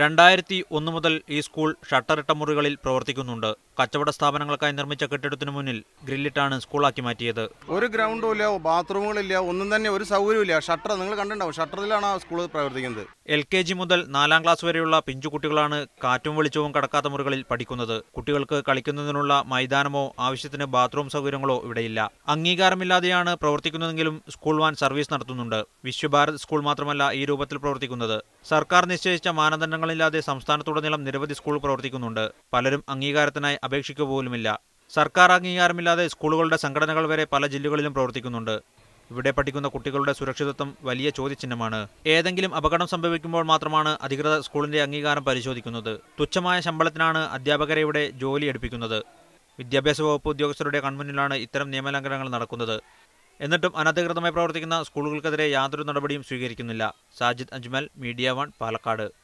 രണ്ടായിരത്തി ഒന്ന് മുതൽ ഈ സ്കൂൾ ഷട്ടറിട്ട മുറികളിൽ പ്രവർത്തിക്കുന്നുണ്ട്. കച്ചവട സ്ഥാപനങ്ങൾക്കായി നിർമ്മിച്ച കെട്ടിടത്തിനു മുന്നിൽ ഗ്രില്ലിട്ടാണ് സ്കൂളാക്കി മാറ്റിയത്. ഒരു ഗ്രൗണ്ടും ഇല്ല ബാത്റൂമുകളില്ല ഒന്നും തന്നെ ഒരു സൗകര്യമില്ല ഷട്ടർ നിങ്ങൾ കണ്ടിട്ടുണ്ടാവും ഷട്ടറിലാണ് ആ സ്കൂൾ പ്രവർത്തിക്കുന്നത്. എൽ കെ ജി മുതൽ നാലാം ക്ലാസ് വരെയുള്ള പിഞ്ചുകുട്ടികളാണ് കാറ്റും വെളിച്ചവും കടക്കാത്ത മുറികളിൽ പഠിക്കുന്നത്. കുട്ടികൾക്ക് കളിക്കുന്നതിനുള്ള മൈതാനമോ ആവശ്യത്തിന് ബാത്റൂം സൗകര്യങ്ങളോ ഇവിടെയില്ല. അംഗീകാരമില്ലാതെയാണ് പ്രവർത്തിക്കുന്നതെങ്കിലും സ്കൂൾ വാൻ സർവീസ് നടത്തുന്നുണ്ട്. വിശ്വഭാരത് സ്കൂൾ മാത്രമല്ല ഈ രൂപത്തിൽ പ്രവർത്തിക്കുന്നത്. സർക്കാർ നിശ്ചയിച്ച മാനദണ്ഡങ്ങളില്ലാതെ സംസ്ഥാനത്തുടനീളം നിരവധി സ്കൂൾ പ്രവർത്തിക്കുന്നുണ്ട്. പലരും അംഗീകാരത്തിനായി അപേക്ഷിക്കുക പോലുമില്ല. സർക്കാർ അംഗീകാരമില്ലാതെ സ്കൂളുകളുടെ സംഘടനകൾ വരെ പല ജില്ലകളിലും പ്രവർത്തിക്കുന്നുണ്ട്. ഇവിടെ പഠിക്കുന്ന കുട്ടികളുടെ സുരക്ഷിതത്വം വലിയ ചോദ്യചിഹ്നമാണ്. ഏതെങ്കിലും അപകടം സംഭവിക്കുമ്പോൾ മാത്രമാണ് അധികൃതർ സ്കൂളിന്റെ അംഗീകാരം പരിശോധിക്കുന്നത്. തുച്ഛമായ ശമ്പളത്തിനാണ് അധ്യാപകരെ ഇവിടെ ജോലി എടുപ്പിക്കുന്നത്. വിദ്യാഭ്യാസ വകുപ്പ് ഉദ്യോഗസ്ഥരുടെ കൺമുന്നിലാണ് ഇത്തരം നിയമലംഘനങ്ങൾ നടക്കുന്നത്. എന്നിട്ടും അനധികൃതമായി പ്രവർത്തിക്കുന്ന സ്കൂളുകൾക്കെതിരെ യാതൊരു നടപടിയും സ്വീകരിക്കുന്നില്ല. Sajid Ajmal media one Palakkad.